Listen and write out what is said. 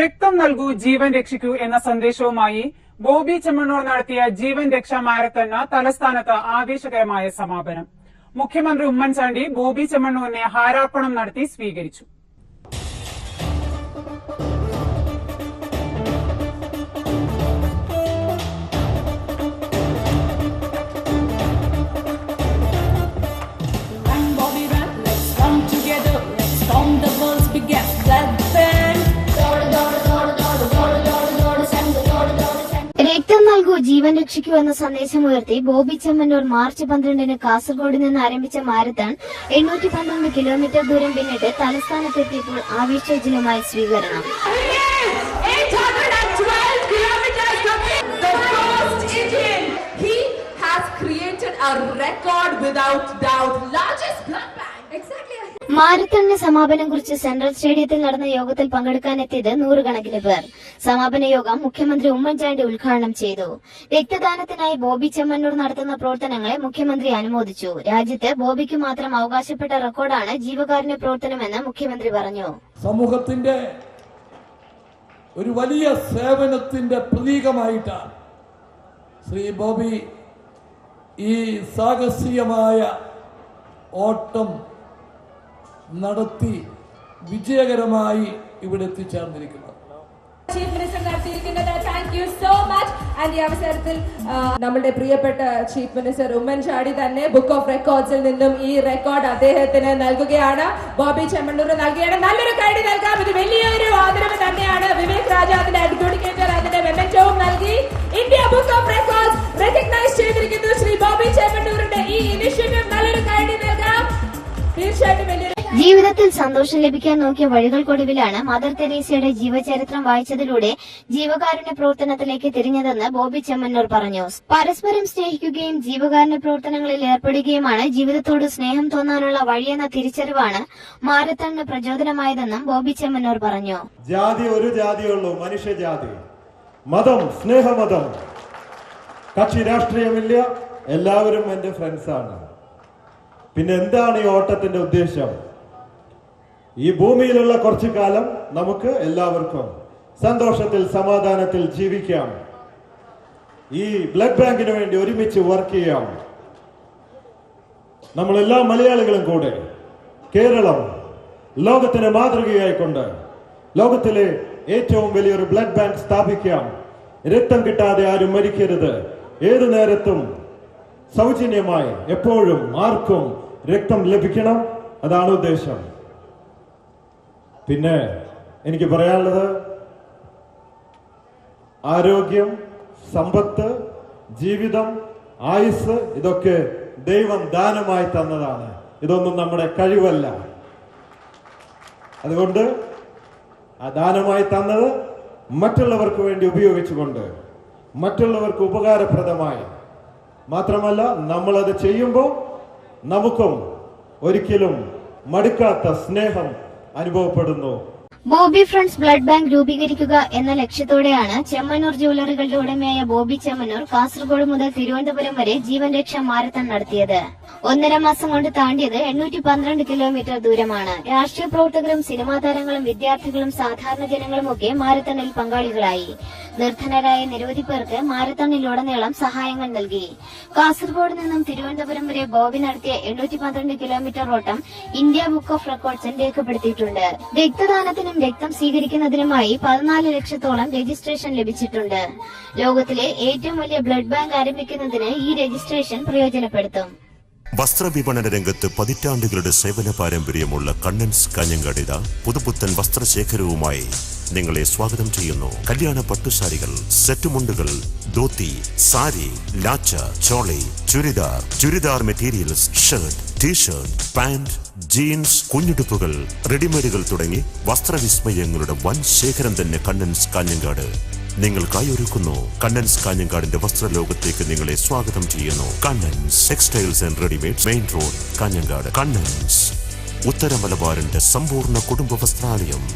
രക്തം നൽകൂ ജീവൻ രക്ഷിക്കൂ എന്ന സന്ദേശവുമായി ബോബി ചെമ്മണ്ണൂർ നടത്തിയ ജീവൻ രക്ഷാ മാരത്തണ് തലസ്ഥാനത്ത് ആവേശകരമായ സമാപനം. മുഖ്യമന്ത്രി ഉമ്മൻചാണ്ടി ബോബി ചെമ്മണ്ണൂരിനെ ഹാരാർപ്പണം നടത്തി സ്വീകരിച്ചു. രക്തം ജീവൻ രക്ഷിക്കൂ എന്ന സന്ദേശം ഉയർത്തി ബോബി ചെമ്മന്നൂർ മാർച്ച് പന്ത്രണ്ടിന് കാസർഗോഡ് നിന്ന് ആരംഭിച്ച മാരത്തൺ എണ്ണൂറ്റി പന്ത്രണ്ട് കിലോമീറ്റർ ദൂരം പിന്നിട്ട് തലസ്ഥാനത്തെത്തിയപ്പോൾ ആവേശോജ്വലമായ സ്വീകരണം 812 kilometers complete. The first Indian. He has created a record without doubt. Largest blood bank. Exactly. മാരത്തണിന് സമാപനം കുറിച്ച് സെൻട്രൽ സ്റ്റേഡിയത്തിൽ നടന്ന യോഗത്തിൽ പങ്കെടുക്കാനെത്തിയത് നൂറുകണക്കിന് പേർ. സമാപന യോഗം മുഖ്യമന്ത്രി ഉമ്മൻചാണ്ടി ഉദ്ഘാടനം ചെയ്തു. രക്തദാനത്തിനായി ബോബി ചെമ്മന്നൂർ നടത്തുന്ന പ്രവർത്തനങ്ങളെ മുഖ്യമന്ത്രി അനുമോദിച്ചു. രാജ്യത്ത് ബോബിക്ക് മാത്രം അവകാശപ്പെട്ട റെക്കോർഡാണ് ജീവകാരുണ്യ പ്രവർത്തനമെന്ന് മുഖ്യമന്ത്രി പറഞ്ഞു. സമൂഹത്തിന്റെ ഒരു വലിയ സേവനത്തിന്റെ പ്രതീകമായിട്ടാണ് ശ്രീ ബോബി ഈ സാഹസികമായ ഓട്ടം നടത്തി വിജയകരമായി ഇവിടെ എത്തിച്ചേർന്നിരിക്കുന്നത്. സോ മച്ച് ആൻഡ് ഈ അവസരത്തിൽ നമ്മുടെ പ്രിയപ്പെട്ട ചീഫ് മിനിസ്റ്റർ ഉമ്മൻചാണ്ടി തന്നെ ബുക്ക് ഓഫ് റെക്കോർഡ്സിൽ നിന്നും ഈ റെക്കോർഡ് അദ്ദേഹത്തിന് നൽകുകയാണ്. ബോബി ചെമ്മണ്ണൂർ നൽകുകയാണ് നല്ലൊരു കൈഡി നൽകാം. ഇത് വലിയൊരു ആദരവ് തന്നെയാണ്. വിവേക് രാജ അതിന്റെ അഡ്ജുഡിക്കേറ്റർ അതിന്റെ മെമ്മറ്റവും നൽകി India book of records recognise ചെയ്തിരിക്കുന്നു. ശ്രീ ബോബി ചെമ്മണ്ണൂരിന്റെ ഈ ഇനിഷ്യേറ്റീവ് നല്ലൊരു കൈഡി നൽകാം. തീർച്ചയായിട്ടും ജീവിതത്തിൽ സന്തോഷം ലഭിക്കാൻ നോക്കിയ വഴികൾക്കൊടുവിലാണ് മദർ തെരേസയുടെ ജീവചരിത്രം വായിച്ചതിലൂടെ ജീവകാരുണ്യ പ്രവർത്തനത്തിലേക്ക് തിരിഞ്ഞതെന്ന് ബോബി ചെമ്മന്നൂർ പറഞ്ഞു. പരസ്പരം സ്നേഹിക്കുകയും ജീവകാരുണ്യ പ്രവർത്തനങ്ങളിൽ ഏർപ്പെടുകയുമാണ് ജീവിതത്തോട് സ്നേഹം തോന്നാനുള്ള വഴിയെന്ന തിരിച്ചറിവാണ് മാരത്തണിന് പ്രചോദനമായതെന്നും ബോബി ചെമ്മന്നൂർ പറഞ്ഞു. ജാതി ഒരു ജാതിയുള്ളൂ മനുഷ്യജാതി മതം സ്നേഹമതം. കക്ഷി രാഷ്ട്രീയമില്ല എല്ലാവരും എന്റെ ഫ്രണ്ട്സാണ് പിന്നെ എന്താണ് ഈ ഓട്ടത്തിന്റെ ഉദ്ദേശം? ഈ ഭൂമിയിലുള്ള കുറച്ചു കാലം നമുക്ക് എല്ലാവർക്കും സന്തോഷത്തിൽ സമാധാനത്തിൽ ജീവിക്കാം. ഈ ബ്ലഡ് ബാങ്കിന് വേണ്ടി ഒരുമിച്ച് വർക്ക് ചെയ്യാം. നമ്മളെല്ലാ മലയാളികളും കൂടെ കേരളം ലോകത്തിന് മാതൃകയായിക്കൊണ്ട് ലോകത്തിലെ ഏറ്റവും വലിയൊരു ബ്ലഡ് ബാങ്ക് സ്ഥാപിക്കാം. രക്തം കിട്ടാതെ ആരും മരിക്കരുത്. ഏതു നേരത്തും സൗജന്യമായി എപ്പോഴും ആർക്കും രക്തം ലഭിക്കണം. അതാണ് ഉദ്ദേശം. പിന്നെ എനിക്ക് പറയാനുള്ളത് ആരോഗ്യം സമ്പത്ത് ജീവിതം ആയുസ് ഇതൊക്കെ ദൈവം ദാനമായി തന്നതാണ്. ഇതൊന്നും നമ്മുടെ കഴിവല്ല. അതുകൊണ്ട് ആ ദാനമായി തന്നത് മറ്റുള്ളവർക്ക് വേണ്ടി ഉപയോഗിച്ചുകൊണ്ട് മറ്റുള്ളവർക്ക് ഉപകാരപ്രദമായി. മാത്രമല്ല നമ്മളത് ചെയ്യുമ്പോൾ നമുക്കും ഒരിക്കലും മടുക്കാത്ത സ്നേഹം അനുഭവപ്പെടുന്നു. ബോബി ഫ്രണ്ട്സ് ബ്ലഡ് ബാങ്ക് രൂപീകരിക്കുക എന്ന ലക്ഷ്യത്തോടെയാണ് ചെമ്മന്നൂർ ജ്വല്ലറികളുടെ ഉടമയായ ബോബി ചെമ്മന്നൂർ കാസർഗോഡ് മുതൽ തിരുവനന്തപുരം വരെ ജീവൻ രക്ഷാ മാരത്തൺ നടത്തിയത്. ഒന്നര മാസം കൊണ്ട് താണ്ടിയത് എണ്ണൂറ്റി പന്ത്രണ്ട് കിലോമീറ്റർ ദൂരമാണ്. രാഷ്ട്രീയ പ്രവർത്തകരും സിനിമാ താരങ്ങളും വിദ്യാർത്ഥികളും സാധാരണ ജനങ്ങളും ഒക്കെ മാരത്തണിൽ പങ്കാളികളായി. നിർധനരായ നിരവധി പേർക്ക് മാരത്തണിലുടനീളം സഹായങ്ങൾ നൽകി. കാസർഗോഡ് നിന്നും തിരുവനന്തപുരം വരെ ബോബി നടത്തിയ എണ്ണൂറ്റി പന്ത്രണ്ട് കിലോമീറ്റർ ഓട്ടം ഇന്ത്യ ബുക്ക് ഓഫ് റെക്കോർഡ്സിൽ രേഖപ്പെടുത്തിയിട്ടുണ്ട്. രക്തദാനത്തിനും രക്തം സ്വീകരിക്കുന്നതിനുമായി പതിനാല് ലക്ഷത്തോളം രജിസ്ട്രേഷൻ ലഭിച്ചിട്ടുണ്ട്. ലോകത്തിലെ ഏറ്റവും വലിയ ബ്ലഡ് ബാങ്ക് ആരംഭിക്കുന്നതിന് ഈ രജിസ്ട്രേഷൻ പ്രയോജനപ്പെടുത്തും. വസ്ത്രവിപണന രംഗത്ത് പതിറ്റാണ്ടുകളുടെ സേവന പാരമ്പര്യമുള്ള കണ്ണൻസ് കാഞ്ഞങ്ങാടിത പുതുപുത്തൻ വസ്ത്രശേഖരവുമായി നിങ്ങളെ സ്വാഗതം ചെയ്യുന്നു. കല്യാണ പട്ടുസാരികൾ സെറ്റുമുണ്ടുകൾ dhoti sari lacha choli churidar churidar materials shirt T shirt pant jeans കുഞ്ഞുടുപ്പുകൾ റെഡിമെയ്ഡുകൾ തുടങ്ങി വസ്ത്രവിസ്മയങ്ങളുടെ വൻ ശേഖരം തന്നെ കണ്ണൻസ് കാഞ്ഞങ്ങാട്. നിങ്ങൾക്കായി ഒരുക്കുന്നു. കണ്ണൻസ് കാഞ്ഞങ്കാടിന്റെ വസ്ത്രലോകത്തേക്ക് നിങ്ങളെ സ്വാഗതം ചെയ്യുന്നു. Kannan's textiles and readymade main road Kanhangad. Kannan's ഉത്തര മലബാറിന്റെ സമ്പൂർണ കുടുംബ വസ്ത്രാലയം.